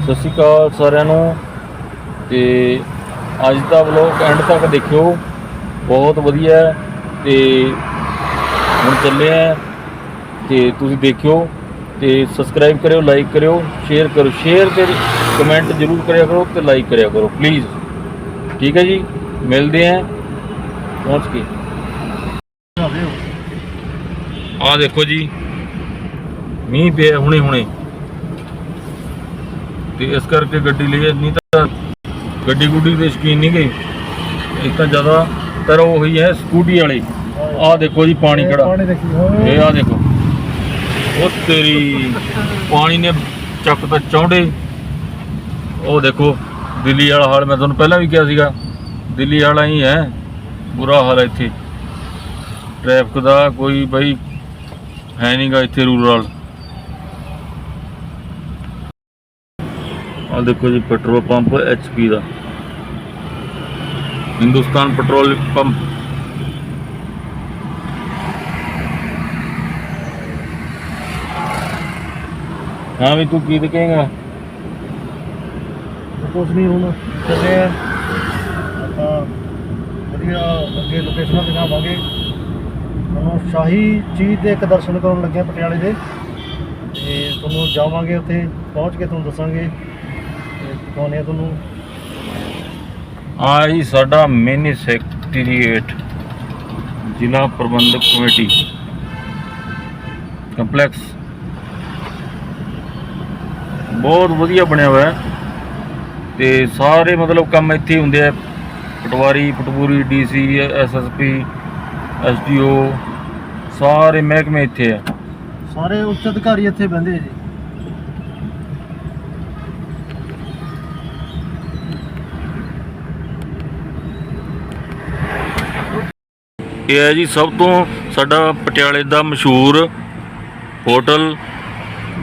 ਸਤਿ ਸ਼੍ਰੀ ਅਕਾਲ ਸਾਰਿਆਂ ਨੂੰ ਤੇ ਅੱਜ ਦਾ ਵਲੋਗ ਐਂਡ ਤੱਕ ਦੇਖਿਓ। ਬਹੁਤ ਵਧੀਆ ਹੈ ਤੇ ਹੁਣ ਚੱਲੇ ਆ ਤੇ ਤੁਸੀਂ ਦੇਖਿਓ ਤੇ ਸਬਸਕ੍ਰਾਈਬ ਕਰਿਓ ਲਾਈਕ ਕਰਿਓ ਸ਼ੇਅਰ ਕਰੋ ਸ਼ੇਅਰ ਤੇ ਕਮੈਂਟ ਜ਼ਰੂਰ ਕਰਿਆ ਕਰੋ ਤੇ ਲਾਈਕ ਕਰਿਆ ਕਰੋ ਪਲੀਜ਼ ਠੀਕ ਹੈ ਜੀ, ਮਿਲਦੇ ਆ ਪਹੁੰਚ ਕੇ ਆ ਦੇਖੋ ਜੀ, ਮੀਂਹ ਪਿਆ ਹੁਣੇ ਹੁਣੇ ਤੇ ਇਸ ਕਰਕੇ ਗੱਡੀ ਲਈ ਨਹੀਂ ਤਾਂ ਗੱਡੀ ਗੁੱਡੀ ਦੇ ਸ਼ਕੀਨ ਨਹੀਂ ਗਈ। ਇੱਕ ਤਾਂ ਜ਼ਿਆਦਾ ਤਰ ਉਹੀ ਹੈ ਸਕੂਟੀ ਵਾਲੇ। ਆਹ ਦੇਖੋ ਜੀ ਪਾਣੀ ਕਿਹੜਾ ਪਾਣੀ ਦੇਖੀ ਹੋਏ ਇਹ ਆ ਦੇਖੋ। ਉਹ ਤੇਰੀ ਪਾਣੀ ਨੇ ਚੱਕ ਤਾਂ ਚੌਂਡੇ। ਉਹ ਦੇਖੋ ਦਿੱਲੀ ਵਾਲਾ ਹਾਲ ਮੈਂ ਤੁਹਾਨੂੰ ਪਹਿਲਾਂ ਵੀ ਕਿਹਾ ਸੀਗਾ। ਦਿੱਲੀ ਵਾਲਾ ਹੀ ਹੈ। ਬੁਰਾ ਹਾਲ ਹੈ ਇੱਥੇ। ਟ੍ਰੈਫਿਕ ਦਾ ਕੋਈ ਬਈ ਹੈ ਨਹੀਂਗਾ ਇੱਥੇ ਰੂਰਲ ਆ ਦੇਖੋ ਜੀ ਪੈਟਰੋਲ ਪੰਪ ਐਚਪੀ ਦਾ। Hindustan petrol pump. ਹਾਂ ਵੀ ਤੂੰ ਕੀ ਦਿਖੇਗਾ? ਕੁਝ ਨਹੀਂ ਹੁਣ। ਚੱਲੇ ਆ। ਆਪਾਂ ਵਧੀਆ ਅੱਗੇ ਲੋਕੇਸ਼ਨਾਂ ਦਿਖਾਵਾਂਗੇ। ਤੁਹਾਨੂੰ ਸ਼ਾਹੀ ਚੀਜ਼ ਦੇ ਇੱਕ ਦਰਸ਼ਨ ਕਰਨ ਲੱਗੇ ਪਟਿਆਲੇ ਦੇ। ਤੇ ਤੁਹਾਨੂੰ ਜਾਵਾਂਗੇ ਉੱਥੇ, ਪਹੁੰਚ ਕੇ ਤੁਹਾਨੂੰ ਦੱਸਾਂਗੇ। ਆ ਤੁਹਾਨੂੰ। ਆ ਜੀ ਸਾਡਾ ਮਿਨੀ ਸੈਕਟਰੀਏਟ ਜ਼ਿਲ੍ਹਾ ਪ੍ਰਬੰਧਕ ਕਮੇਟੀ। ਕੰਪਲੈਕਸ। ਬਹੁਤ ਵਧੀਆ ਬਣਿਆ ਹੋਇਆ ਤੇ ਸਾਰੇ ਮਤਲਬ ਕੰਮ ਇੱਥੇ ਹੁੰਦੇ ਆ। ਪਟਵਾਰੀ ਪਟਪੂਰੀ ਡੀਸੀ ਐਸਐਸਪੀ ਐਸਡੀਓ ਸਾਰੇ ਮਹਿਕਮੇ ਇੱਥੇ ਆ। ਸਾਰੇ ਉੱਚ ਅਧਿਕਾਰੀ ਇੱਥੇ ਬਹਿੰਦੇ ਆ ਜੀ। ਇਹ ਹੈ ਜੀ, ਸਭ ਤੋਂ ਸਾਡਾ ਪਟਿਆਲੇ ਦਾ ਮਸ਼ਹੂਰ ਹੋਟਲ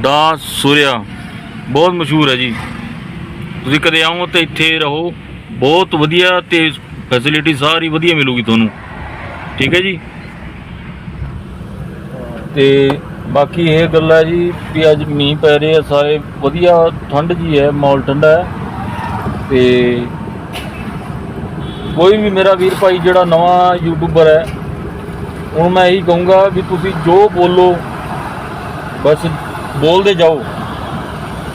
ਦਾ ਸੂਰਿਆ ਬਹੁਤ ਮਸ਼ਹੂਰ ਹੈ ਜੀ। ਤੁਸੀਂ ਕਦੇ ਆਓ ਤੇ ਇੱਥੇ ਰਹੋ। ਬਹੁਤ ਵਧੀਆ ਤੇ ਫੈਸਿਲਿਟੀ ਸਾਰੀ ਵਧੀਆ ਮਿਲੂਗੀ ਤੁਹਾਨੂੰ। ਠੀਕ ਹੈ ਜੀ? ਤੇ ਬਾਕੀ ਇਹ ਗੱਲ ਹੈ ਜੀ ਵੀ ਅੱਜ ਮੀਂਹ ਪੈ ਰਹੇ ਆ ਸਾਰੇ ਵਧੀਆ, ਠੰਡ ਜੀ ਹੈ ਮੌਲ ਠੰਡਾ ਹੈ। ਤੇ ਕੋਈ ਵੀ ਮੇਰਾ ਵੀਰ ਭਾਈ ਜਿਹੜਾ ਨਵਾਂ ਯੂਟਿਊਬਰ ਹੈ ਹੁਣ ਮੈਂ ਇਹੀ ਕਹੂੰਗਾ ਵੀ ਤੁਸੀਂ ਜੋ ਬੋਲੋ, ਬਸ ਬੋਲਦੇ ਜਾਓ।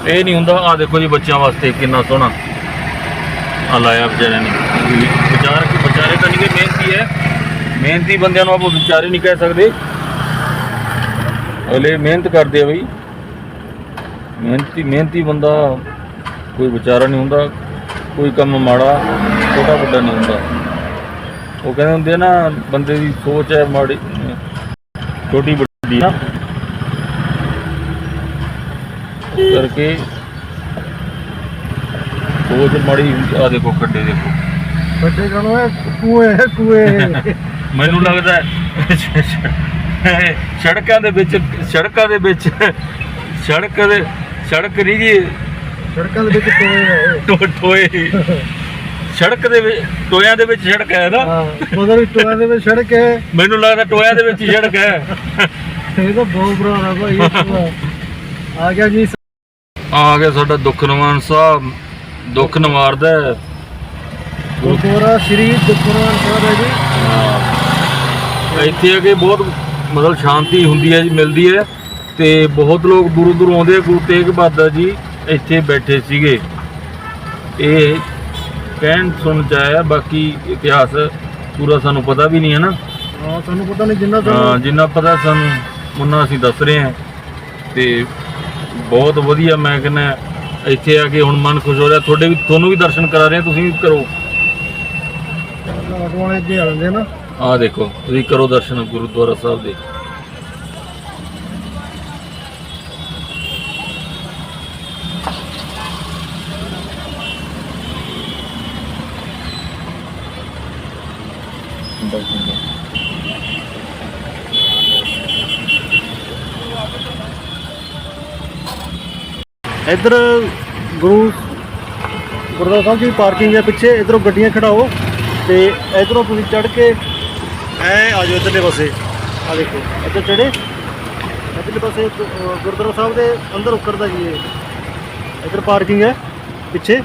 ਇਹ ਨਹੀਂ ਹੁੰਦਾ ਆ ਦੇਖੋ ਜੀ ਬੱਚਿਆਂ ਵਾਸਤੇ ਕਿੰਨਾ ਸੋਹਣਾ। ਆ ਲਾਇਆ ਵਿਚਾਰਿਆਂ ਨੇ। ਵਿਚਾਰ ਕਿ, ਵਿਚਾਰੇ ਤਾਂ ਨਹੀਂ ਮਿਹਨਤੀ ਹੈ। ਮਿਹਨਤੀ ਬੰਦਿਆਂ ਨੂੰ ਆਪਾਂ ਵਿਚਾਰੇ ਨਹੀਂ ਕਹਿ ਸਕਦੇ। ਅਗਲੇ ਮਿਹਨਤ ਕਰਦੇ ਆ ਬਈ। ਮਿਹਨਤੀ ਮਿਹਨਤੀ ਬੰਦਾ ਕੋਈ ਵਿਚਾਰਾ ਨਹੀਂ ਹੁੰਦਾ, ਕੋਈ ਕੰਮ ਮਾੜਾ ਛੋਟਾ ਵੱਡਾ ਨਹੀਂ ਹੁੰਦਾ। ਉਹ ਕਹਿੰਦੇ ਹੁੰਦੇ ਨਾ ਬੰਦੇ ਦੀ ਸੋਚ ਹੈ ਮਾੜੀ ਛੋਟੀ ਵੱਡੀ ਨਾ। ਕਰਕੇ ਸੋਚ ਮਾੜੀ ਆ ਦੇਖੋ ਖੱਡੇ ਦੇਖੋ। ਵੱਡੇ ਕਹਣੋ ਇਹ ਕੂਏ ਕੂਏ। ਮੈਨੂੰ ਲੱਗਦਾ ਸੜਕਾਂ ਦੇ ਵਿੱਚ ਸੜਕਾਂ ਦੇ ਵਿੱਚ ਸੜਕ ਦੇ ਸੜਕ ਨਹੀਂ ਜੀ। ਸੜਕਾਂ ਦੇ ਵਿੱਚ ਕੂਏ ਆ ਇਹ। ਟੋ- ਟੋਏ। ਸੜਕ ਦੇ ਵਿੱਚ ਟੋਇਆਂ ਦੇ ਵਿੱਚ ਸੜਕ ਹੈ ਨਾ ਹਾਂ ਟੋਆਂ ਦੇ ਵਿੱਚ ਸੜਕ ਹੈ ਮੈਨੂੰ ਲੱਗਦਾ ਟੋਇਆਂ ਦੇ ਵਿੱਚ ਹੀ ਸੜਕ ਹੈ ਇਹ ਤਾਂ ਬਹੁਤ ਬੁਰਾ ਭਾਈ। ਆ ਗਿਆ ਜੀ ਆ ਗਿਆ ਸਾਡਾ ਦੁੱਖ ਨਿਵਾਰਨ ਸਾਹਿਬ ਦੁੱਖ ਨਿਵਾਰਦਾ। ਗੁਰਦੁਆਰਾ ਸ੍ਰੀ ਦੁਖਨਵਾਨ ਸਾਹਿਬ ਹੈ ਜੀ। ਇੱਥੇ ਆ ਕੇ ਬਹੁਤ ਮਤਲਬ ਸ਼ਾਂਤੀ ਹੁੰਦੀ ਹੈ ਜੀ ਮਿਲਦੀ ਹੈ ਤੇ ਬਹੁਤ ਲੋਕ ਦੂਰੋਂ ਦੂਰੋਂ ਆਉਂਦੇ ਆ ਗੁਰੂ ਤੇਗ ਬਹਾਦਰ ਜੀ ਇੱਥੇ ਬੈਠੇ ਸੀਗੇ ਇਹ ਕਹਿਣ ਸੁਣ ਚ ਆਇਆ ਬਾਕੀ ਇਤਿਹਾਸ ਪੂਰਾ ਸਾਨੂੰ ਪਤਾ ਵੀ ਨਹੀਂ ਹੈ ਨਾ। ਹਾਂ ਸਾਨੂੰ ਪਤਾ ਨਹੀਂ ਜਿੰਨਾ ਹਾਂ ਸਾਨੂੰ ਜਿੰਨਾ ਪਤਾ ਸਾਨੂੰ ਉਹਨਾਂ ਅਸੀਂ ਦੱਸ ਰਹੇ ਹਾਂ। ਤੇ ਬਹੁਤ ਵਧੀਆ ਮੈਂ ਕਹਿੰਦਾ ਇੱਥੇ ਆ ਕੇ ਹੁਣ ਮਨ ਖੁਸ਼ ਹੋ ਰਿਹਾ। ਤੁਹਾਡੇ ਵੀ ਤੁਹਾਨੂੰ ਵੀ ਦਰਸ਼ਨ ਕਰਾ ਰਹੇ ਹਾਂ ਤੁਸੀਂ ਵੀ ਕਰੋ। ਆਟੋ ਵਾਲੇ ਅੱਗੇ ਆ ਜਾਂਦੇ ਆ ਨਾ। ਆਹ ਦੇਖੋ ਤੁਸੀਂ ਕਰੋ ਦਰਸ਼ਨ ਗੁਰਦੁਆਰਾ ਸਾਹਿਬ ਦੇ। ਇੱਧਰ ਗੁਰੂ ਗੁਰਦੁਆਰਾ ਸਾਹਿਬ ਦੀ ਪਾਰਕਿੰਗ ਹੈ ਪਿੱਛੇ, ਇਧਰੋਂ ਗੱਡੀਆਂ ਖੜਾਓ ਤੇ ਇਧਰੋਂ ਤੁਸੀਂ ਚੜ ਕੇ ਐ ਆ ਜਾਓ ਇੱਧਰਲੇ ਪਾਸੇ। ਆ ਦੇਖੋ, ਇੱਧਰ ਚੜੇ ਇੱਧਰਲੇ ਪਾਸੇ ਗੁ- ਅਹ, ਗੁਰਦੁਆਰਾ ਸਾਹਿਬ ਦੇ ਅੰਦਰ ਉਤਰਦਾ ਜੀ ਇਹ। ਇੱਧਰ ਪਾਰਕਿੰਗ ਹੈ ਪਿੱਛੇ।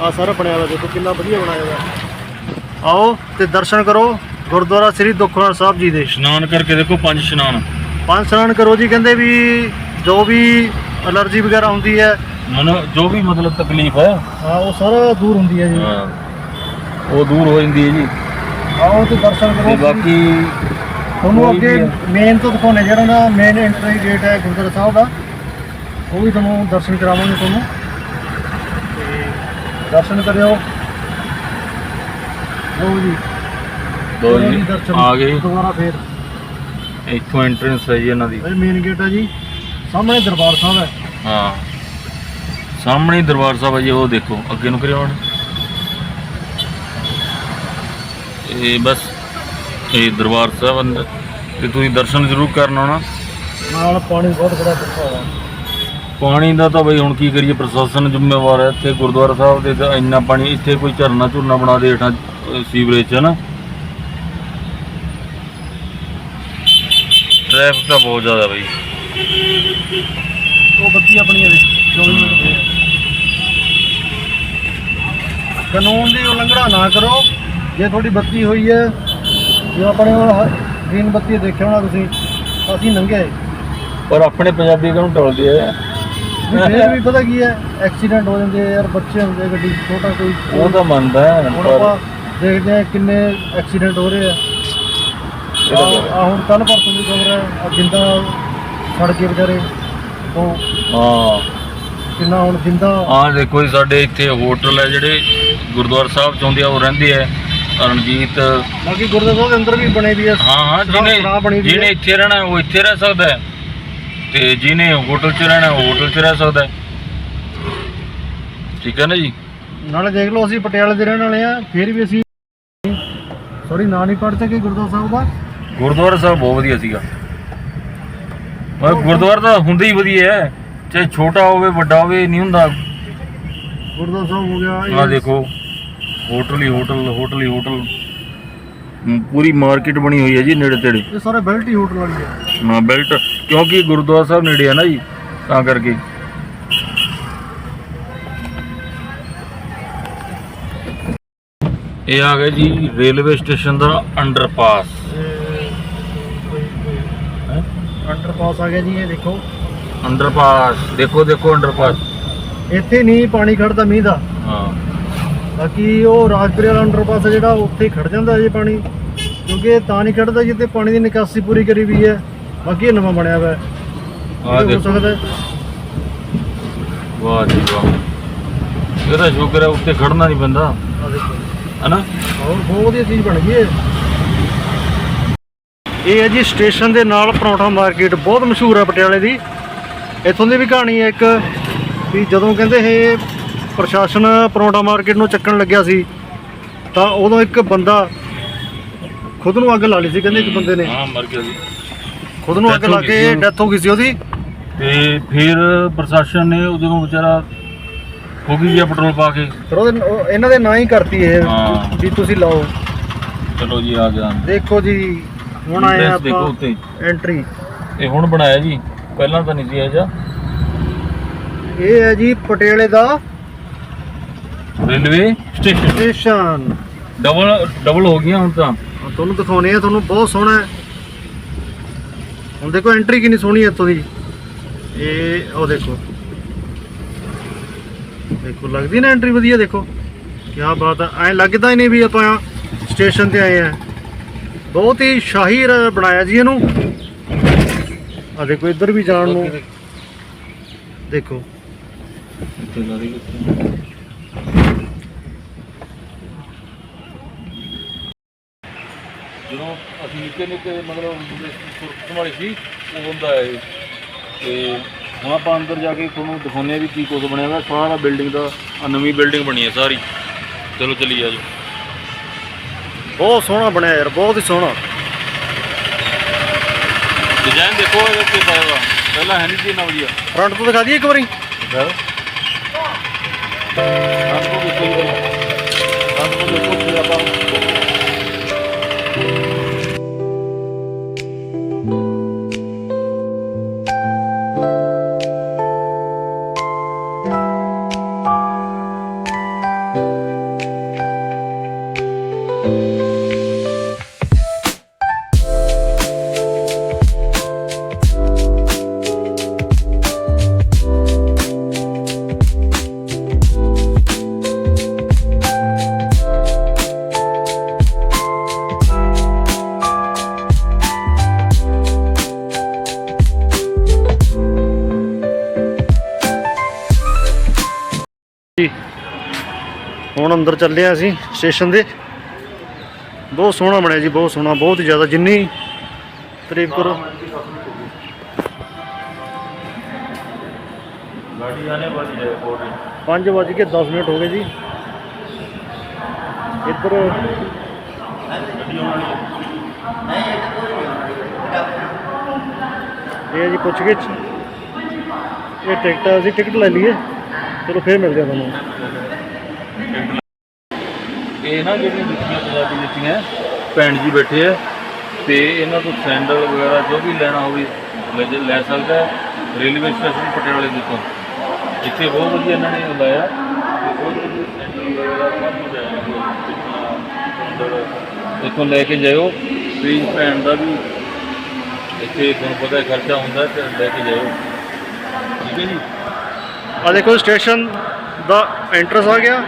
ਆ ਸਾਰਾ ਬਣਿਆ ਹੋਇਆ, ਦੇਖੋ ਕਿੰਨਾ ਵਧੀਆ ਬਣਾਇਆ ਹੋਇਆ। ਆਓ ਤੇ ਦਰਸ਼ਨ ਕਰੋ। ਗੁਰਦੁਆਰਾ ਸ੍ਰੀ ਦੁਖਨਿਵਾਰਨ ਸਾਹਿਬ ਜੀ ਦੇ। ਇਸ਼ਨਾਨ ਕਰਕੇ ਦੇਖੋ ਪੰਜ ਇਸ਼ਨਾਨ। ਪੰਜ ਸਨਾਨ ਕਰੋ ਜੀ ਕਹਿੰਦੇ ਵੀ ਜੋ ਵੀ ਅਲਰਜੀ ਵਗੈਰਾ ਹੁੰਦੀ ਹੈ। ਮਨ ਜੋ ਵੀ ਮਤਲਬ ਤਕਲੀਫ ਹੈ। ਹਾਂ ਉਹ ਸਾਰਾ ਦੂਰ ਹੁੰਦੀ ਹੈ ਜੀ। ਹਾਂ, ਉਹ ਦੂਰ ਹੋ ਜਾਂਦੀ ਹੈ ਜੀ। ਆਓ ਤੇ ਦਰਸ਼ਨ ਤੇ ਕਰੋ ਬਾਕੀ ਤੁਹਾਨੂੰ ਅੱਗੇ। ਮੇਨ ਤੋਂ ਦਿਖਾਉਣੇ ਜਿਹੜਾ ਨਾ ਮੇਨ ਐਂਟਰੀ ਗੇਟ ਹੈ ਗੁਰਦੁਆਰਾ ਸਾਹਿਬ ਦਾ ਉਹ ਵੀ ਤੁਹਾਨੂੰ ਦਰਸ਼ਨ ਕਰਾਵਾਂਗੇ ਤੁਹਾਨੂੰ। ਤੇ ਦਰਸ਼ਨ ਕਰਿਓ। ਲਓ ਜੀ। ਕਰੋ ਜੀ। ਆ ਗਏ ਦੁਬਾਰਾ ਫੇਰ। ਇੱਥੋਂ ਐਂਟਰੈਂਸ ਹੈ ਜੀ ਇਹਨਾਂ ਦੀ। ਇਹ ਮੇਨ ਗੇਟ ਹੈ ਜੀ। ਸਾਹਮਣੇ ਦਰਬਾਰ ਸਾਹਿਬ ਹੈ। ਹਾਂ। ਸਾਹਮਣੇ ਹੀ ਦਰਬਾਰ ਸਾਹਿਬ ਹੈ ਜੀ ਉਹ ਦੇਖੋ ਅੱਗੇ ਨੂੰ ਹੁਣ। ਇਹ ਬਸ ਇਹ ਦਰਬਾਰ ਸਾਹਿਬ ਅੰਦਰ। ਤੇ ਤੁਸੀਂ ਦਰਸ਼ਨ ਜ਼ਰੂਰ ਕਰਨ ਆਉਣਾ। ਨਾਲ ਪਾਣੀ ਬਹੁਤ ਬੜਾ ਦਿੱਤਾ ਹੋਇਆ। ਪਾਣੀ ਦਾ ਤਾਂ ਬਈ ਹੁਣ ਕੀ ਕਰੀਏ ਪ੍ਰਸ਼ਾਸਨ ਜ਼ਿੰਮੇਵਾਰ ਹੈ ਇੱਥੇ ਗੁਰਦੁਆਰਾ ਸਾਹਿਬ ਦੇ ਇੰਨਾ ਪਾਣੀ ਇੱਥੇ ਕੋਈ ਝਰਨਾ ਝੁਰਨਾ ਬਣਾ ਦੇ ਹੇਠਾਂ ਸੀਵਰੇਜ 'ਚ ਨਾ। ਟ੍ਰੈਫਿਕ ਤਾਂ ਬਹੁਤ ਜ਼ਿਆਦਾ ਬਈ। ਉਹ ਬੱਤੀ ਆਪਣੀ ਹੈ 24 ਮਿੰਟ ਦੀ ਕਾਨੂੰਨ ਦੀ ਉਲੰਘਣਾ ਨਾ ਕਰੋ। ਜੇ ਤੁਹਾਡੀ ਬੱਤੀ ਹੋਈ ਹੈ ਜੇ ਆਪਣੇ ਕੋਲ ਗ੍ਰੀਨ ਬੱਤੀ ਦੇਖਿਆ ਹੋਣਾ ਤੁਸੀਂ ਅਸੀਂ ਨੰਗੇ ਪਰ ਆਪਣੇ ਪੰਜਾਬੀ ਕਿਉਂ ਟੋਲਦੇ ਆ ਫਿਰ ਵੀ ਪਤਾ ਕੀ ਹੈ ਐਕਸੀਡੈਂਟ ਹੋ ਜਾਂਦੇ ਆ ਯਾਰ ਬੱਚੇ ਹੁੰਦੇ ਆ ਗੱਡੀ 'ਚ, ਛੋਟਾ ਕੋਈ ਉਹ ਤਾਂ ਮੰਨਦਾ ਹੈ, ਹੁਣ ਪਰ ਆਪਾਂ ਦੇਖਦੇ ਆ ਕਿੰਨੇ ਐਕਸੀਡੈਂਟ ਹੋ ਰਹੇ ਆ। ਇਹ ਤਾਂ ਗੱਲ ਹੈ। ਆ ਹੁਣ ਕੱਲ ਪਰਸੋਂ ਦੀ ਖਬਰ ਹੈ ਆ ਜਿੰਦਾ ਸੜ ਕੇ ਵਿਚਾਰੇ ਤੋਂ ਹਾਂ। ਕਿੰਨਾ ਹੁਣ ਜਿੰਦਾ ਆ ਦੇਖੋ ਜੀ ਸਾਡੇ ਇੱਥੇ ਹੋਟਲ ਹੈ ਜਿਹੜੇ ਗੁਰਦੁਆਰਾ ਸਾਹਿਬ ਚ ਹੁੰਦੇ ਆ ਉਹ ਰਹਿੰਦੇ ਆ ਰਣਜੀਤ ਬਾਕੀ ਗੁਰਦੁਆਰਾ ਸਾਹਿਬ ਦੇ ਅੰਦਰ ਵੀ ਬਣੇ ਵੀ ਆ। ਹਾਂ ਹਾਂ ਸਰਾਹ- ਜਿਹਨੇ ਸਰਾਹ ਬਣੀ ਵੀ ਜਿਹਨੇ ਹੈ। ਇੱਥੇ ਰਹਿਣਾ ਹੈ, ਉਹ ਇੱਥੇ ਰਹਿ ਸਕਦਾ ਹੈ। ਤੇ ਜਿਹਨੇ ਹੋਟਲ 'ਚ ਰਹਿਣਾ ਉਹ ਹੋਟਲ 'ਚ ਰਹਿ ਸਕਦਾ ਹੈ। ਠੀਕ ਹੈ ਨਾ ਜੀ? ਨਾਲੇ ਦੇਖ ਲਓ ਅਸੀਂ ਪਟਿਆਲੇ ਦੇ ਰਹਿਣ ਵਾਲੇ ਆ ਫਿਰ ਵੀ ਅਸੀਂ ਸੌਰੀ ਨਾਂ ਨਹੀਂ ਪੜ੍ਹ ਸਕੇ ਗੁਰਦੁਆਰਾ ਸਾਹਿਬ ਦਾ। ਗੁਰਦੁਆਰਾ ਸਾਹਿਬ ਬਹੁਤ ਵਧੀਆ ਸੀਗਾ। ਮੈਂ ਗੁਰਦੁਆਰਾ ਤਾਂ ਹੁੰਦਾ ਹੀ ਵਧੀਆ ਹੈ। ਚਾਹੇ ਛੋਟਾ ਹੋਵੇ ਵੱਡਾ ਹੋਵੇ ਨਹੀਂ ਹੁੰਦਾ। ਗੁਰਦੁਆਰਾ ਸਾਹਿਬ ਹੋ ਗਿਆ ਆ ਦੇਖੋ ਹੋਟਲ ਹੀ ਹੋਟਲ ਹੋਟਲ ਹੀ ਹੋਟਲ। ਪੂਰੀ ਮਾਰਕੀਟ ਬਣੀ ਹੋਈ ਹੈ ਜੀ ਨੇੜੇ ਤੇੜੇ। ਇਹ ਸਾਰੇ ਬੈਲਟ ਹੀ ਹੋਟਲ ਵਾਲੀ ਹੈ। ਹਾਂ ਬੈਲਟ ਕਿਉਂਕਿ ਗੁਰਦੁਆਰਾ ਸਾਹਿਬ ਨੇੜੇ ਆ ਨਾ ਜੀ ਤਾਂ ਕਰਕੇ। ਇਹ ਆ ਗਿਆ ਜੀ ਰੇਲਵੇ ਸਟੇਸ਼ਨ ਦਾ ਅੰਡਰਪਾਸ। ਅੰਡਰਪਾਸ ਆ ਗਿਆ ਜੀ ਇਹ ਦੇਖੋ। ਅੰਡਰਪਾਸ ਦੇਖੋ ਦੇਖੋ ਅੰਡਰਪਾਸ ਇੱਥੇ ਨਹੀਂ ਪਾਣੀ ਖੜਦਾ ਮੀਂਹ ਦਾ। ਹਾਂ। ਬਾਕੀ ਉਹ ਰਾਜਪੁਰੇ ਵਾਲਾ ਅੰਡਰਪਾਸ ਜਿਹੜਾ ਉੱਥੇ ਖੜ ਜਾਂਦਾ ਜੇ ਪਾਣੀ। ਕਿਉਂਕਿ ਇਹ ਤਾਂ ਨਹੀਂ ਖੜਦਾ ਜਿੱਥੇ ਪਾਣੀ ਦੀ ਨਿਕਾਸੀ ਪੂਰੀ ਕਰੀ ਵੀ ਹੈ। ਬਾਕੀ ਇਹ ਨਵਾਂ ਬਣਿਆ ਹੋਇਆ। ਹੈ ਆ ਦੇਖੋ। ਵਾਹ ਜੀ ਵਾਹ। ਇਹਦਾ ਸ਼ੁਕਰ ਹੈ ਉੱਤੇ ਖੜਨਾ ਨਹੀਂ ਪੈਂਦਾ। ਆਹ ਦੇਖੋ। ਹਨਾ? ਹੋਰ ਬਹੁਤ ਵਧੀਆ ਚੀਜ਼ ਬਣ ਗਈ ਹੈ ਇਹ ਹੈ ਜੀ ਸਟੇਸ਼ਨ ਦੇ ਨਾਲ ਪਰੌਂਠਾ ਮਾਰਕੀਟ ਬਹੁਤ ਮਸ਼ਹੂਰ ਹੈ ਪਟਿਆਲੇ ਦੀ। ਇੱਥੋਂ ਦੀ ਵੀ ਕਹਾਣੀ ਹੈ ਇੱਕ ਵੀ ਜਦੋਂ ਕਹਿੰਦੇ ਇਹ ਪ੍ਰਸ਼ਾਸਨ ਪਰੌਂਠਾ ਮਾਰਕੀਟ ਨੂੰ ਚੱਕਣ ਲੱਗਿਆ ਸੀ ਤਾਂ ਉਦੋਂ ਇੱਕ ਬੰਦਾ ਖੁਦ ਨੂੰ ਅੱਗ ਲਾ ਲਈ ਸੀ ਕਹਿੰਦੇ ਇੱਕ ਬੰਦੇ ਨੇ। ਹਾਂ ਮਰ ਗਿਆ ਜੀ। ਖੁਦ ਨੂੰ ਅੱਗ ਲਾ ਕੇ ਉਹਦੀ। ਡੈਥ ਹੋ ਗਈ ਸੀ ਉਹਦੀ। ਤੇ ਫਿਰ ਪ੍ਰਸ਼ਾਸਨ ਨੇ ਉਹ ਜਦੋਂ ਵਿਚਾਰਾ ਹੋ ਗਈ ਜੀ ਪੈਟਰੋਲ ਪਾ ਕੇ। ਫਿਰ ਉਹਦੇ ਉਹ- ਇਹਨਾਂ ਦੇ ਨਾਂ ਹੀ ਕਰਤੀ ਇਹ। ਵੀ ਤੁਸੀਂ ਲਾਓ। ਚਲੋ ਜੀ ਆ ਗਿਆ। ਦੇਖੋ ਜੀ। ਹੁਣ ਆਏ Entrance ਦੇਖੋ ਆਪਾਂ ਉੱਤੇ ਐਂਟਰੀ ਇਹ ਹੁਣ ਬਣਾਇਆ ਜੀ ਪਹਿਲਾਂ ਤਾਂ ਨਹੀਂ ਸੀ ਇਹ ਜਿਹਾ ਇਹ ਹੈ ਜੀ ਪਟਿਆਲੇ ਦਾ railway station. Station. Double double ਹੋ ਗਈਆਂ ਹੁਣ ਤਾਂ। ਤੁਹਾਨੂੰ ਦਿਖਾਉਣੇ ਆ ਤੁਹਾਨੂੰ ਬਹੁਤ ਸੋਹਣਾ ਹੈ। ਹੁਣ ਦੇਖੋ ਐਂਟਰੀ ਕਿੰਨੀ ਸੋਹਣੀ ਹੈ ਇੱਥੋਂ ਦੀ। ਇਹ ਉਹ ਦੇਖੋ। ਦੇਖੋ ਲੱਗਦੀ ਨਾ ਐਂਟਰੀ ਵਧੀਆ ਦੇਖੋ। ਕੀ ਬਾਤ ਹੈ। ਐਂ ਲੱਗਦਾ ਹੀ ਨਹੀਂ ਵੀ ਆਪਾਂ ਸਟੇਸ਼ਨ ਤੇ ਆਏ ਆ ਬਹੁਤ ਹੀ ਸ਼ਾਹੀ ਬਣਾਇਆ ਜੀ ਇਹਨੂੰ। ਆ ਦੇਖੋ, ਇੱਧਰ ਵੀ ਜਾਣ ਨੂੰ। ਦੇਖੋ। ਜਦੋਂ ਅਸੀਂ ਨਿੱਕੇ ਨਿੱਕੇ ਮਤਲਬ ਸੁਰਖ ਸੰਭਾਲੀ ਸੀ ਉਹ ਹੁੰਦਾ ਹੈ ਤੇ ਹੁਣ ਆਪਾਂ ਅੰਦਰ ਜਾ ਕੇ ਤੁਹਾਨੂੰ ਦਿਖਾਉਂਦੇ ਆ ਵੀ ਕੀ ਕੁਝ ਬਣਿਆ ਹੋਇਆ। ਸਾਰਾ ਬਿਲਡਿੰਗ ਦਾ, ਆਹ ਨਵੀਂ ਬਿਲਡਿੰਗ ਬਣੀ ਹੈ ਸਾਰੀ। ਚਲੋ, ਚੱਲੀਏ ਆਜੋ ਬਹੁਤ ਸੋਹਣਾ ਬਣਿਆ ਯਾਰ ਬਹੁਤ ਹੀ ਸੋਹਣਾ। ਡਿਜ਼ਾਈਨ ਦੇਖੋ ਇਹਦੇ ਤੇ ਪਾਇਆ ਪਹਿਲਾਂ ਹੈ ਨਹੀਂ ਸੀ ਇੰਨਾ ਵਧੀਆ। ਫਰੰਟ ਤੋਂ ਦਿਖਾ ਦਈਏ ਇੱਕ ਵਾਰੀ। ਸਰ ਆਪਕੋ ਵੀ ਕੋਈ ਗੱਲ ਆਪਕੋ ਦੇਖੋ ਫਿਰ ਆਪਾਂ। ਅੰਦਰ ਚੱਲੇ ਆ ਅਸੀਂ ਸਟੇਸ਼ਨ ਦੇ। ਬਹੁਤ ਸੋਹਣਾ ਬਣਿਆ ਜੀ ਬਹੁਤ ਸੋਹਣਾ ਬਹੁਤ ਹੀ ਜ਼ਿਆਦਾ ਜਿੰਨੀ ਤਾਰੀਫ ਕਰੋ। ਗਾੜੀ ਆਨੇ ਵਾਲੀ ਹੈ ਕੋਲ ਕੇ 10 ਮਿੰਟ ਹੋ ਗਏ ਜੀ। ਇੱਧਰ ਇਹ ਜੀ ਪੁੱਛ ਗਿੱਛ ਇਹ ਟਿਕਟ ਅਸੀਂ ਟਿਕਟ ਲੈ ਲਈਏ। ਚਲੋ ਫੇਰ ਮਿਲਦੇ ਆ ਤੁਹਾਨੂੰ। ਇਹ ਨਾ ਜਿਹੜੀਆਂ ਜੁੱਤੀਆਂ ਪੰਜਾਬੀ ਜੁੱਤੀਆਂ ਭੈਣ ਜੀ ਬੈਠੇ ਆ ਤੇ ਇਹਨਾਂ ਤੋਂ ਸੈਂਡਲ ਵਗੈਰਾ ਜੋ ਵੀ ਲੈਣਾ ਹੋਵੇ ਲੈ ਲੈ ਸਕਦਾ ਹੈ ਰੇਲਵੇ ਸਟੇਸ਼ਨ ਪਟਿਆਲੇ ਦੇ ਤੋਂ। ਇੱਥੇ ਬਹੁਤ ਵਧੀਆ ਇਹਨਾਂ ਨੇ ਲਾਇਆ ਤੇ ਬਹੁਤ ਵਧੀਆ ਸੈਂਡਲ ਵਗੈਰਾ ਸਭ ਕੁਝ ਹੈ ਸੈਂਡਲ ਇੱਥੋਂ ਲੈ ਕੇ ਜਾਇਓ। ਪਲੀਜ਼ ਭੈਣ ਦਾ ਵੀ ਇੱਥੇ ਤੁਹਾਨੂੰ ਪਤਾ ਹੈ ਖਰਚਾ ਹੁੰਦਾ ਤੇ ਲੈ ਕੇ ਜਾਇਓ। ਠੀਕ ਹੈ ਜੀ? ਆ ਦੇਖੋ ਸਟੇਸ਼ਨ ਦਾ ਐਂਟਰਸ ਆ ਗਿਆ।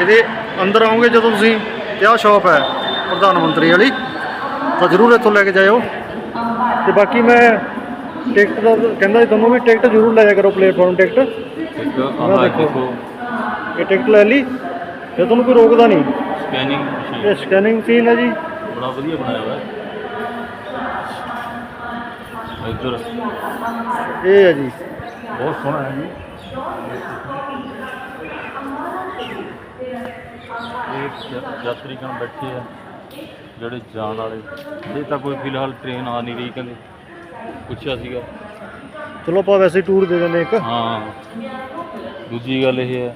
ਇਹਦੇ ਅੰਦਰ ਆਓਗੇ ਜਦੋਂ ਤੁਸੀਂ ਤੇ ਆਹ ਸ਼ਾਪ ਹੈ ਪ੍ਰਧਾਨ ਮੰਤਰੀ ਵਾਲੀ? ਤਾਂ ਜ਼ਰੂਰ ਇੱਥੋਂ ਲੈ ਕੇ ਜਾਇਓ। ਤੇ ਬਾਕੀ ਮੈਂ ਟਿਕਟ ਦਾ ਕਹਿੰਦਾ ਸੀ ਤੁਹਾਨੂੰ ਵੀ ਟਿਕਟ ਜ਼ਰੂਰ ਲੈ ਜਾ ਕਰੋ ਪਲੇਟਫਾਰਮ ਟਿਕਟ। ਆਹ ਦੇਖੋ। ਇਹ ਟਿਕਟ ਲੈ ਲਈ ਤੇ ਤੁਹਾਨੂੰ ਕੋਈ ਰੋਕਦਾ ਨਹੀਂ। ਸਕੈਨਿੰਗ ਇਹ ਮਸ਼ੀਨ ਸਕੈਨਿੰਗ ਮਸ਼ੀਨ ਹੈ ਜੀ। ਬੜਾ ਵਧੀਆ ਬਣਾਇਆ ਹੋਇਆ। ਹੈ ਇੱਧਰ। ਇਹ ਹੈ ਜੀ। ਬਹੁਤ ਸੋਹਣਾ ਹੈ ਜੀ। ਇਹ ਜ- ਯਾਤਰੀ ਕਣ ਬੈਠੇ ਆ ਜਿਹੜੇ ਜਾਣ ਵਾਲੇ ਇਹ ਤਾਂ ਕੋਈ ਫਿਲਹਾਲ ਟ੍ਰੇਨ ਆ ਨਹੀਂ ਰਹੀ ਕਹਿੰਦੇ ਪੁੱਛਿਆ ਸੀਗਾ ਚਲੋ ਆਪਾਂ ਵੈਸੇ ਟੂਰ ਦੇ ਦਿੰਦੇ ਇੱਕ ਹਾਂ ਦੂਜੀ ਗੱਲ ਇਹ ਹੈ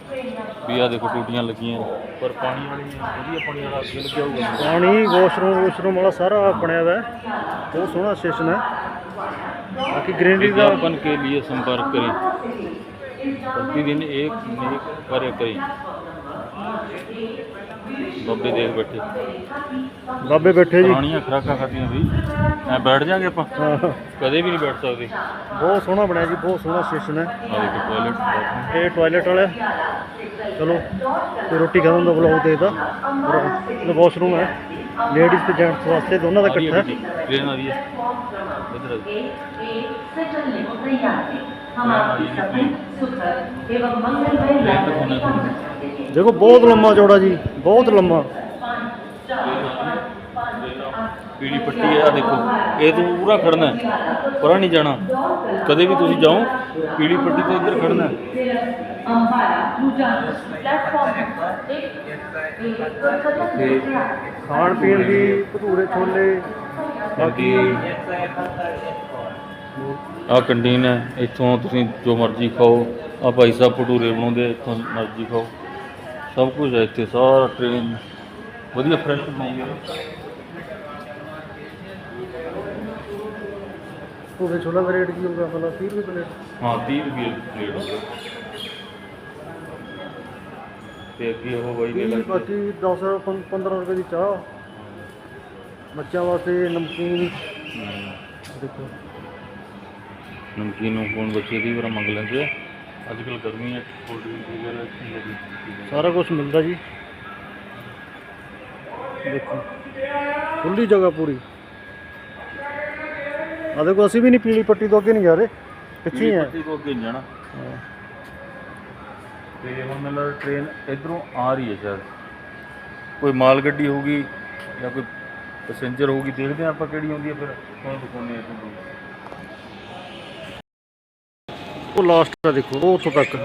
ਵੀ ਆ ਦੇਖੋ ਟੂਟੀਆਂ ਲੱਗੀਆਂ ਪਰ ਪਾਣੀ ਵਾਲੀ ਵਧੀਆ ਪਾਣੀ ਵਾਲਾ ਅੱਗੇ ਲੱਗਿਆ ਹੋਊਗਾ ਪਾਣੀ ਵਾਸ਼ਰੂਮ ਵਾਸ਼ਰੂਮ ਵਾਲਾ ਸਾਰਾ ਬਣਿਆ ਹੋਇਆ ਹੈ ਬਹੁਤ ਸੋਹਣਾ ਸਟੇਸ਼ਨ ਹੈ ਬਾਕੀ ਗ੍ਰੀਨਰੀ ਦਾ विज्ञापन के लिए संपर्क करें प्रतिदिन एक नेक कार्य करें ਬੱਬੇ ਦੇਖ ਬੈਠੇ ਬਾਬੇ ਬੈਠੇ ਜੀ ਪੁਰਾਣੀਆਂ ਖਰਾਕਾਂ ਖਾਦੀਆਂ ਵੀ ਐ ਬੈਠ ਜਾਾਂਗੇ ਆਪਾਂ ਹਾਂ ਕਦੇ ਵੀ ਨਹੀਂ ਬੈਠ ਸਕਦੇ ਬਹੁਤ ਸੋਹਣਾ ਬਣਿਆ ਜੀ ਬਹੁਤ ਸੋਹਣਾ ਸਟੇਸ਼ਨ ਹੈ ਆ ਦੇਖੋ ਟਾਇਲਟ ਇਹ ਟਾਇਲਟ ਵਾਲਾ ਹੈ। ਚਲੋ ਤੇ ਰੋਟੀ ਖਾਣ ਦਾ ਬਲੌਗ ਦੇਖਦਾ ਔਰ ਇਹ ਵਾਸ਼ਰੂਮ ਹੈ ਲੇਡੀਜ਼ ਤੇ ਜੈਂਟਸ ਵਾਸਤੇ ਦੋਨਾਂ ਦਾ ਇਕੱਠਾ ਹੈ ਟ੍ਰੇਨ ਆ ਰਹੀ ਹੈ ਇਧਰ से चलने को तैयार है हम आपकी सफल सुखद एवं मंगलमय यात्रा की कामना करते हैं ਦੇਖੋ ਬਹੁਤ ਲੰਮਾ ਚੌੜਾ ਜੀ ਬਹੁਤ ਲੰਮਾ। ਪੀੜੀ ਪੱਟੀ ਹੈ ਆ ਦੇਖੋ। ਇਹ ਤੂੰ ਪੂਰਾ ਖੜਨਾ ਹੈ ਪਰਾਂ ਨਹੀਂ ਜਾਣਾ। ਕਦੇ ਵੀ ਤੁਸੀਂ ਜਾਓ ਪੀੜੀ ਪੱਟੀ ਤੋਂ ਇੱਧਰ ਖੜਨਾ ਹੈ। ਖਾਣ ਪੀਣ ਦੀ ਭਟੂਰੇ ਛੋਲੇ ਬਾਕੀ ਆ ਕੰਟੀਨ ਹੈ ਇੱਥੋਂ ਤੁਸੀਂ ਜੋ ਮਰਜ਼ੀ ਖਾਓ। ਆ ਭਾਈ ਸਾਹਿਬ ਭਟੂਰੇ ਬਣਾਉਂਦੇ ਇੱਥੋਂ ਮਰਜ਼ੀ ਖਾਓ। ਸਭ ਕੁਝ ਹੈ ਇੱਥੇ ਸਾਰਾ ਟ੍ਰੇਨ ਵਧੀਆ ਫਰੈਸ਼ ਬਣਾਈ ਹੈ। ਭਟੂਰੇ ਛੋਲਾ ਦਾ ਰੇਟ ਕੀ ਹੋਊਗਾ ਭਲਾ? 30 ਰੁਪਏ ਪਲੇਟ ਹਾਂ 30 ਰੁਪਏ ਪਲੇਟ ਹੋ ਤੇ ਅੱਗੇ ਉਹ ਬਾਈ ਨੇ ਇਹ ਲੱਗ ਬਾਕੀ 10 15 ਰੁਪਏ ਦੀ ਚਾਹ। ਬੱਚਿਆਂ ਵਾਸਤੇ ਨਮਕੀਨ। ਦੇਖੋ। ਨਮਕੀਨ ਨੂੰ ਕੋਣ ਬੱਚੇ ਦੀ ਵਾਰ ਮੰਗ ਲੈਂਦੇ ਆ। ਅੱਜ ਕੱਲ ਗਰਮੀ ਹੈ ਕੋਲਡ ਡਰਿੰਕ ਵਗੈਰਾ ਇੱਥੇ ਲੱਗੀ ਸਾਰਾ ਕੁਝ ਮਿਲਦਾ ਜੀ। ਦੇਖੋ ਖੁੱਲੀ ਜਗ੍ਹਾ ਪੂਰੀ। ਆ ਦੇਖੋ ਅਸੀਂ ਵੀ ਨਹੀਂ ਪੀਲੀ ਪੱਟੀ ਤੋਂ ਅੱਗੇ ਨਹੀਂ ਜਾ ਰਹੇ। ਪਿੱਛੇ ਹੀ ਆ ਪੱਟੀ ਤੋਂ ਅੱਗੇ ਨਹੀਂ ਜਾਣਾ। ਤੇ ਹੁਣ ਲੱਗਦਾ ਟ੍ਰੇਨ ਇਧਰੋਂ ਆ ਰਹੀ ਹੈ ਸ਼ਾਇਦ। ਕੋਈ ਮਾਲ ਗੱਡੀ ਹੋਊਗੀ ਜਾਂ ਕੋਈ ਪੈਸੇਂਜਰ ਹੋਊਗੀ ਦੇਖਦੇ ਹਾਂ ਆਪਾਂ ਕਿਹੜੀ ਆਉਂਦੀ ਹੈ ਫਿਰ ਤੁਹਾਨੂੰ ਦਿਖਾਉਂਦੇ ਹਾਂ ਤੁਹਾਨੂੰ ਉਹ ਲਾਸਟ ਦਾ ਦੇਖੋ, ਉਹ ਉੱਥੋਂ ਤੱਕ।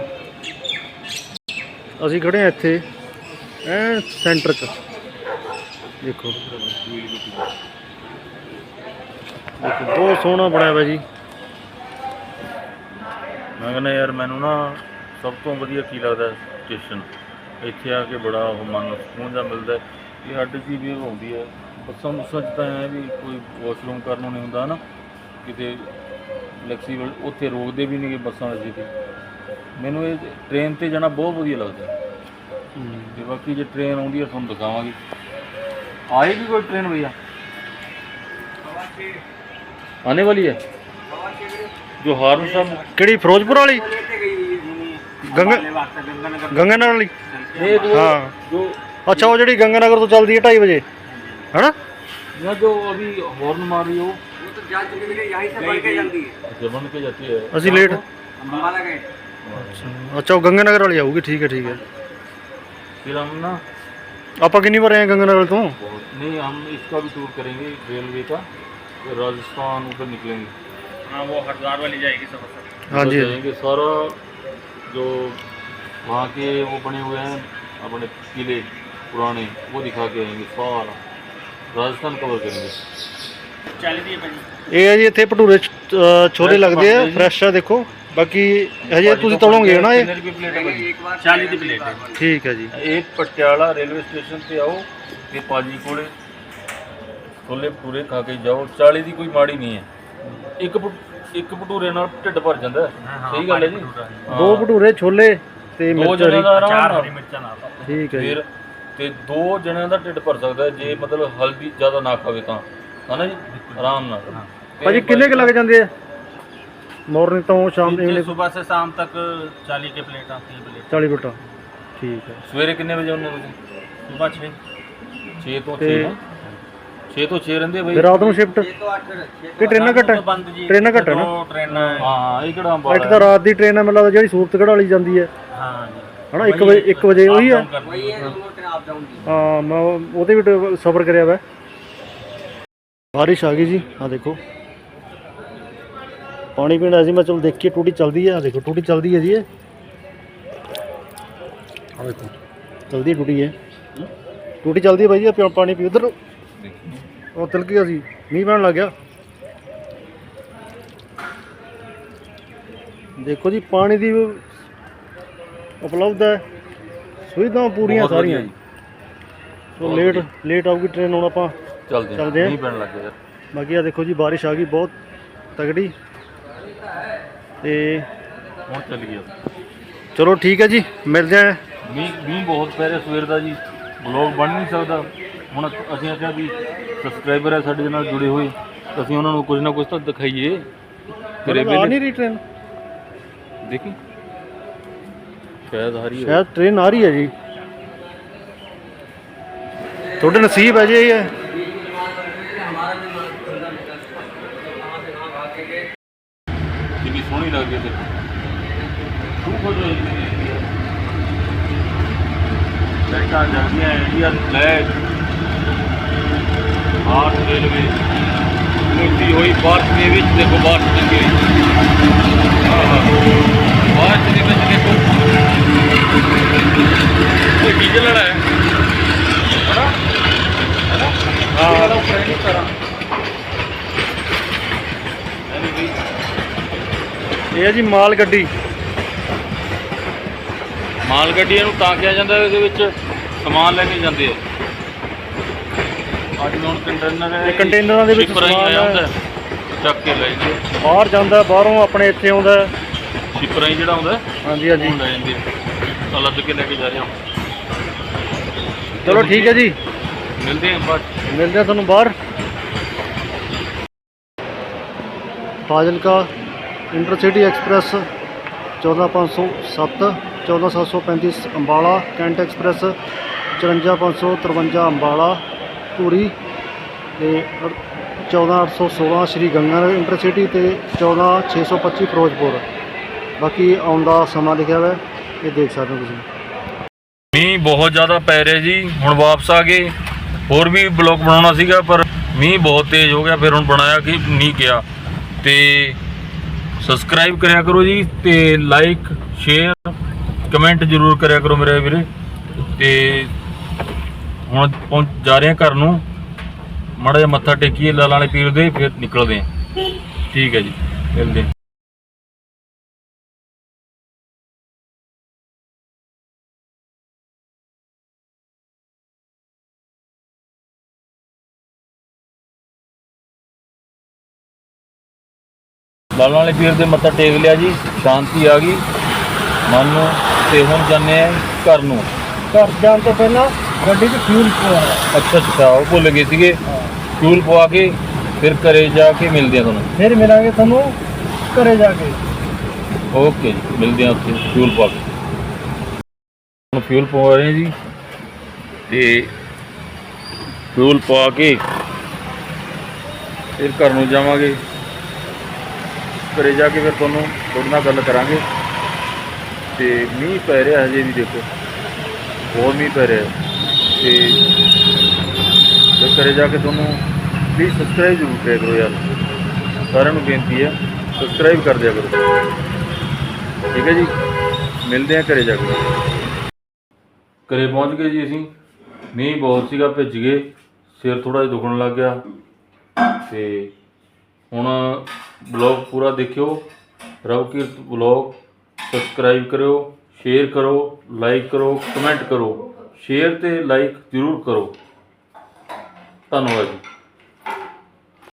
ਅਸੀਂ ਖੜੇ ਆ ਇੱਥੇ ਐ ਸੈਂਟਰ 'ਚ। ਦੇਖੋ। ਦੇਖੋ, ਬਹੁਤ ਸੋਹਣਾ ਬਣਿਆ ਹੋਇਆ ਜੀ। ਮੈਂ ਕਹਿੰਦਾ ਯਾਰ, ਮੈਨੂੰ ਨਾ ਸਭ ਤੋਂ ਵਧੀਆ ਕੀ ਲੱਗਦਾ ਸਟੇਸ਼ਨ ਇੱਥੇ ਆ ਕੇ ਬੜਾ ਉਹ ਮਨ ਨੂੰ ਸਕੂਨ ਜਿਹਾ ਮਿਲਦਾ ਇਹ ਅੱਡ ਜੀ ਵੀ ਆਉਂਦੀ ਹੈ। ਬੱਸਾਂ ਬੁੱਸਾਂ 'ਚ ਤਾਂ ਐ ਵੀ ਕੋਈ ਵਾਸ਼ਰੂਮ ਕਰਨ ਨੂੰ ਨਹੀਂ ਹੁੰਦਾ ਨਾ। ਕਿਤੇ ਫਲੈਕਸੀਬਲ ਉੱਥੇ ਰੋਕਦੇ ਵੀ ਨਹੀਂ ਬੱਸਾਂ ਅਸੀਂ ਤੇ ਮੈਨੂੰ ਇਹ ਟ੍ਰੇਨ ਤੇ ਜਾਣਾ ਬਹੁਤ ਵਧੀਆ ਲੱਗਦਾ। ਤੇ ਬਾਕੀ ਜੇ ਟ੍ਰੇਨ ਆਉਂਦੀ ਹੈ ਤੁਹਾਨੂੰ ਦਿਖਾਵਾਂਗੇ। ਆਏਗੀ ਕੋਈ ਟ੍ਰੇਨ ਭਈਆ? ਆਨੇ ਵਾਲੀ ਹੈ ਜੋ ਹਾਰਨ ਸਾਹਿਬ ਕਿਹੜੀ ਫਿਰੋਜ਼ਪੁਰ ਵਾਲੀ? ਗੰਗਾਨਗਰ ਵਾਲੀ? ਹਾਂ। ਅੱਛਾ ਉਹ ਜਿਹੜੀ ਗੰਗਾਨਗਰ ਤੋਂ ਚੱਲਦੀ ਹੈ 2:30 ਵਜੇ। ਹੈਨਾ? ਜੋ ਅਭੀ ਹਾਰਨ ਮਾਰ तो जा चुकी है यहीं से बढ़ के जाती है अच्छा बन के जाती है ਅਸੀਂ ਲੇਟ अम्बाला गए ਅੱਛਾ ਉਹ ਗੰਗਾਨਗਰ ਵਾਲੀ ਆਊਗੀ ਠੀਕ ਹੈ ਠੀਕ ਹੈ फिर हम ना ਆਪਾਂ ਕਿੰਨੀ ਵਾਰ ਆਏ ਹਾਂ ਗੰਗਾਨਗਰ ਤੋਂ बहुत नहीं हम इसका भी टूर करेंगे रेलवे का फिर राजस्थान उधर निकलेंगे हाँ वो हरिद्वार वाली जाएगी सब सब ਹਾਂਜੀ उधर जाएंगे सारा जो वहाँ के वो बने हुए हैं अपने किले पुराने वो दिखा के आएंगे सारा राजस्थान कवर करेंगे ਇਹ ਹੈ ਜੀ ਇੱਥੇ ਭਟੂਰੇ ਛੋਲੇ ਲੱਗਦੇ ਆ ਫਰੈਸ਼ ਆ ਦੇਖੋ। ਬਾਕੀ ਹਜੇ ਤੁਸੀਂ ਤੋੜੋਗੇ ਨਾ ਇਹ? 40 ਦੀ ਪਲੇਟ ਹੈ ਠੀਕ ਹੈ ਜੀ। ਇਹ ਪਟਿਆਲਾ ਰੇਲਵੇ ਸਟੇਸ਼ਨ ਤੇ ਆਓ ਤੇ ਪਾਜੀ ਕੋਲੇ ਛੋਲੇ ਪੂਰੇ ਖਾ ਕੇ ਜਾਓ। 40 ਦੀ ਕੋਈ ਮਾੜੀ ਨਹੀਂ ਹੈ। ਇੱਕ ਇੱਕ ਭਟੂਰੇ ਨਾਲ ਢਿੱਡ ਭਰ ਜਾਂਦਾ ਹੈ। ਸਹੀ ਗੱਲ ਹੈ ਜੀ। ਦੋ ਭਟੂਰੇ ਛੋਲੇ ਤੇ ਦੋ ਮਿਰਚ ਜਣਿਆਂ ਦਾ ਵਾਲੀ। ਮਿਰਚਾਂ ਨਾਲ। ਠੀਕ ਹੈ ਜੀ। ਤੇ ਦੋ ਜਣਿਆਂ ਦਾ ਢਿੱਡ ਭਰ ਸਕਦਾ ਜੇ ਮਤਲਬ ਹਲਦੀ ਜ਼ਿਆਦਾ ਨਾ ਖਾਵੇ ਤਾਂ। ਹਨਾ ਜੀ ਆਰਾਮ ਨਾਲ ਤੇ ਭਾਜੀ ਕਿੰਨੇ ਕੁ ਲੱਗ ਜਾਂਦੇ ਆ ਮਾਰਨਿੰਗ ਤੋਂ ਸ਼ਾਮ दिन ਦੇ से सुबह से शाम तक चालीस की प्लेट आती है प्लेट 40 ਬਟਾ ਠੀਕ ਹੈ ਸਵੇਰੇ ਕਿੰਨੇ ਵਜੇ ਆਉਂਦੇ ਹੋ ਤੁਸੀਂ सुबह छः 6 ਤੋਂ ਤੇ 6 6 ਤੋਂ 6 ਰਹਿੰਦੇ ਆ ਫਿਰ ਬਈ ਰਾਤ ਨੂੰ ਸ਼ਿਫਟ ਕਿ ਟ੍ਰੇਨਾਂ ਘੱਟ ਹੈ तो बंद जी ਟ੍ਰੇਨਾਂ ਘੱਟ ਹੈ ਨਾ दो ट्रेन है ਹਾਂ ਹਾਂ ਇਹ ਕਿਹੜਾ ਇੱਕ ਅੰਬਾਲਾ ਤਾਂ ਰਾਤ ਦੀ ਟ੍ਰੇਨ ਹੈ ਮੈਨੂੰ ਲੱਗਦਾ ਜਿਹੜੀ ਸੂਰਤਗੜ੍ਹ ਵਾਲੀ ਜਾਂਦੀ ਹੈ हाँ जी ਹਨਾ 1 ਵਜੇ 1 ਵਜੇ ਉਹੀ ਹੈ वही है ਹਾਂ ਮੈਂ ਉਹ- ਉਹਦੇ ਵੀ ਸਫਰ ਕਰਿਆ ਵਾ ਬਾਰਿਸ਼ ਆ ਗਈ ਜੀ ਆ ਦੇਖੋ। ਪਾਣੀ ਪੀਣਾ ਸੀ ਮੈਂ ਚਲ ਦੇਖੀਏ ਟੂਟੀ ਚੱਲਦੀ ਹੈ ਆ ਦੇਖੋ ਟੂਟੀ ਚੱਲਦੀ ਹੈ ਜੀ ਇਹ। ਆ ਦੇਖੋ ਚੱਲਦੀ ਟੂਟੀ ਹੈ ਟੂਟੀ ਚੱਲਦੀ ਹੈ ਬਾਈ ਜੀ ਆਹ ਪਾਣੀ ਪੀ ਉਧਰ ਉਹ ਤਿਲਕ ਗਿਆ ਸੀ ਮੀਂਹ ਪੈਣ ਲੱਗ ਗਿਆ। ਦੇਖੋ ਜੀ ਪਾਣੀ ਦੀ ਉਪਲਬਧ ਹੈ। ਸੁਵਿਧਾਵਾਂ ਪੂਰੀਆਂ ਸਾਰੀਆਂ। ਜੀ। ਸੋ ਲੇਟ ਲੇਟ ਆਊਗੀ ਟ੍ਰੇਨ ਹੁਣ ਆਪਾਂ। ਚੱਲਦੇ ਚੱਲਦੇ ਆ। ਪੈਣ ਲੱਗ ਗਿਆ। ਯਾਰ ਬਾਕੀ ਆ ਦੇਖੋ ਜੀ ਬਾਰਿਸ਼ ਆ ਗਈ ਬਹੁਤ ਤਗੜੀ ਤੇ ਹੁਣ ਚੱਲ ਗਿਆ ਚਲੋ ਠੀਕ ਹੈ ਜੀ ਮਿਲਦੇ ਆ। ਮੀਂਹ ਮੀਂਹ ਬਹੁਤ ਪੈ ਰਿਹਾ ਸਵੇਰ ਦਾ ਜੀ। ਬਲੌਗ ਬਣ ਨਹੀਂ ਸਕਦਾ। ਹੁਣ ਅਸੀਂ ਆਖਿਆ ਵੀ ਸਬਸਕ੍ਰਾਈਬਰ ਹੈ ਸਾਡੇ ਨਾਲ ਜੁੜੇ ਹੋਏ। ਤਾਂ ਅਸੀਂ ਉਹਨਾਂ ਨੂੰ ਕੁਝ ਨਾ ਕੁਝ ਤਾਂ ਦਿਖਾਈਏ। ਤੇਰੇ ਆ ਵੇਲੇ ਨਹੀਂ ਰਹੀ ਟ੍ਰੇਨ ਦੇਖੀ? ਸ਼ਾਇਦ ਆ ਰਹੀ ਹੈ ਸ਼ਾਇਦ ਟ੍ਰੇਨ ਆ ਰਹੀ ਹੈ ਜੀ। ਤੁਹਾਡੇ ਨਸੀਬ ਹੈ ਜੀ ਇਹ। ਹੈ ਕਿੰਨੀ ਸੋਹਣੀ ਲੱਗਦੀ ਹੈ ਤੇ ਤੂੰ ਖੁਦ ਲਾਈਟਾਂ ਜਗਦੀਆਂ ਇੰਡੀਆ ਫਲੈਗ। ਭਾਰਤ ਰੇਲਵੇ ਮੂਰਤੀ ਹੋਈ ਭਾਰਤ ਦੇ ਵਿੱਚ, ਦੇਖੋ ਭਾਰਤ ਦੇ ਭਾਰਤ ਦੇ ਵਿੱਚ ਦੇਖੋ। ਇਹ ਡੀਜ਼ਲ ਵਾਲਾ ਹੈ? ਹਨਾ? ਹਨਾ? ਹਾਂ ਉੱਪਰ ਨਹੀਂ ਕਰਾਂ ਐਨੀ ਵੀ ਇਹ ਹੈ ਜੀ ਮਾਲ ਗੱਡੀ ਮਾਲ ਗੱਡੀਆਂ ਨੂੰ ਤਾਂ ਕਿਹਾ ਜਾਂਦਾ ਇਹਦੇ ਵਿੱਚ ਸਮਾਨ ਲੈ ਕੇ ਜਾਂਦੇ ਆ ਅੱਜ ਹੁਣ ਕੰਟੇਨਰ ਹੈ ਇਹ ਕੰਟੇਨਰਾਂ ਦੇ ਵਿੱਚ ਸਮਾਨ ਆਇਆ ਹੈ। ਹੁੰਦਾ ਹੈ। ਚੱਕ ਕੇ ਲੈ ਜਾਂਦੇ ਬਾਹਰ ਜਾਂਦਾ ਬਾਹਰੋਂ ਆਪਣੇ ਇੱਥੇ ਆਉਂਦਾ ਸ਼ਿਪਰ ਹੀ ਜਿਹੜਾ ਹੁੰਦਾ ਹਾਂਜੀ ਹਾਂਜੀ ਉਹ ਲੈ ਜਾਂਦੇ ਆ। ਲੱਦ ਕੇ ਲੈ ਕੇ ਜਾ ਰਹੇ ਹਾਂ ਚਲੋ ਠੀਕ ਹੈ ਜੀ ਮਿਲਦੇ ਹਾਂ ਬਾਅਦ 'ਚ। ਮਿਲਦੇ ਆ ਤੁਹਾਨੂੰ ਬਾਹਰ Fazilka intercity express 14507 14735 Ambala, cantt express 54553 Ambala, Dhuri ਤੇ 14816 ਸ਼੍ਰੀ ਗੰਗਾਨਗਰ ਇੰਟਰਸਿਟੀ ਤੇ 14625 ਫਿਰੋਜ਼ਪੁਰ। ਬਾਕੀ ਆਉਣ ਦਾ ਸਮਾਂ ਲਿਖਿਆ ਹੋਇਆ ਇਹ ਦੇਖ ਸਕਦੇ ਹੋ ਤੁਸੀਂ। ਮੀਂਹ ਬਹੁਤ ਜ਼ਿਆਦਾ ਪੈ ਰਿਹਾ ਜੀ, ਹੁਣ ਵਾਪਸ ਆ ਗਏ। ਹੋਰ ਵੀ ਬਲੌਗ ਬਣਾਉਣਾ ਸੀਗਾ, ਪਰ ਮੀਂਹ ਬਹੁਤ ਤੇਜ਼ ਹੋ ਗਿਆ, ਫਿਰ ਹੁਣ ਬਣਾਇਆ ਕਿ ਨਹੀਂ ਗਿਆ ਤੇ ਸਬਸਕ੍ਰਾਈਬ ਕਰਿਆ ਕਰੋ ਜੀ ਤੇ ਲਾਈਕ ਸ਼ੇਅਰ ਕਮੈਂਟ ਜ਼ਰੂਰ ਕਰਿਆ ਕਰੋ ਮੇਰੇ ਵੀਰੇ। ਤੇ ਹੁਣ ਪਹੁੰਚ ਜਾ ਰਹੇ ਹਾਂ ਘਰ ਨੂੰ। ਮਾੜਾ ਜਿਹਾ ਮੱਥਾ ਟੇਕੀਏ ਲਾਲਾਂ ਵਾਲੇ ਪੀਰ ਦੇ, ਫਿਰ ਨਿਕਲਦੇ ਹਾਂ। ਠੀਕ ਹੈ ਜੀ, ਮਿਲਦੇ ਹਾਂ। ਲਾਲਾਂ ਵਾਲੇ ਪੀਰ ਦੇ ਮੱਥਾ ਟੇਕ ਲਿਆ ਜੀ ਸ਼ਾਂਤੀ ਆ ਗਈ। ਮਨ ਨੂੰ ਤੇ ਹੁਣ ਜਾਂਦੇ ਆ ਘਰ ਨੂੰ। ਘਰ ਜਾਣ ਤੋਂ ਪਹਿਲਾਂ ਗੱਡੀ 'ਚ ਫਿਊਲ ਪਵਾਇਆ ਅੱਛਾ ਅੱਛਾ ਉਹ ਭੁੱਲ ਗਏ ਸੀਗੇ। ਫਿਊਲ ਪਵਾ ਕੇ ਫਿਰ ਘਰੇ ਜਾ ਕੇ ਮਿਲਦੇ ਆ ਤੁਹਾਨੂੰ। ਫਿਰ ਮਿਲਾਂਗੇ ਤੁਹਾਨੂੰ ਘਰੇ ਜਾ ਕੇ। ਓਕੇ ਜੀ ਮਿਲਦੇ ਆ ਉੱਥੇ ਫਿਊਲ ਪਵਾ ਕੇ। ਹੁਣ ਫਿਊਲ ਪਵਾ ਰਹੇ ਜੀ। ਤੇ ਫਿਊਲ ਪਵਾ ਕੇ ਫਿਰ ਘਰ ਨੂੰ ਜਾਵਾਂਗੇ। ਘਰੇ ਜਾ ਕੇ ਫਿਰ ਤੁਹਾਨੂੰ ਤੁਹਾਡੇ ਨਾਲ ਗੱਲ ਕਰਾਂਗੇ। ਤੇ ਮੀਂਹ ਪੈ ਰਿਹਾ ਹਜੇ ਵੀ ਦੇਖੋ। ਬਹੁਤ ਮੀਂਹ ਪੈ ਰਿਹਾ। ਤੇ ਜੇ ਘਰੇ ਜਾ ਕੇ ਤੁਹਾਨੂੰ ਪਲੀਜ਼ ਸਬਸਕ੍ਰਾਈਬ ਜ਼ਰੂਰ ਕਰਿਆ ਕਰੋ ਯਾਰ। ਸਾਰਿਆਂ ਨੂੰ ਬੇਨਤੀ ਹੈ ਸਬਸਕ੍ਰਾਈਬ ਕਰ ਦਿਆ ਕਰੋ। ਠੀਕ ਹੈ ਜੀ? ਮਿਲਦੇ ਆ ਘਰੇ ਜਾ ਕੇ। ਘਰੇ ਪਹੁੰਚ ਗਏ ਜੀ ਅਸੀਂ। ਮੀਂਹ ਬਹੁਤ ਸੀਗਾ, ਭਿੱਜ ਗਏ। ਸਿਰ ਥੋੜਾ ਜਿਹਾ ਦੁਖਣ ਲੱਗ ਗਿਆ। ਤੇ ਹੁਣ ਬਲੌਗ ਪੂਰਾ ਦੇਖਿਓ। ਰਵਕੀਰਤ ਬਲੌਗ ਸਬਸਕ੍ਰਾਈਬ ਕਰਿਓ ਸ਼ੇਅਰ ਕਰੋ ਲਾਈਕ ਕਰੋ ਕਮੈਂਟ ਕਰੋ ਸ਼ੇਅਰ ਤੇ ਲਾਈਕ ਜ਼ਰੂਰ ਕਰੋ ਧੰਨਵਾਦ ਜੀ।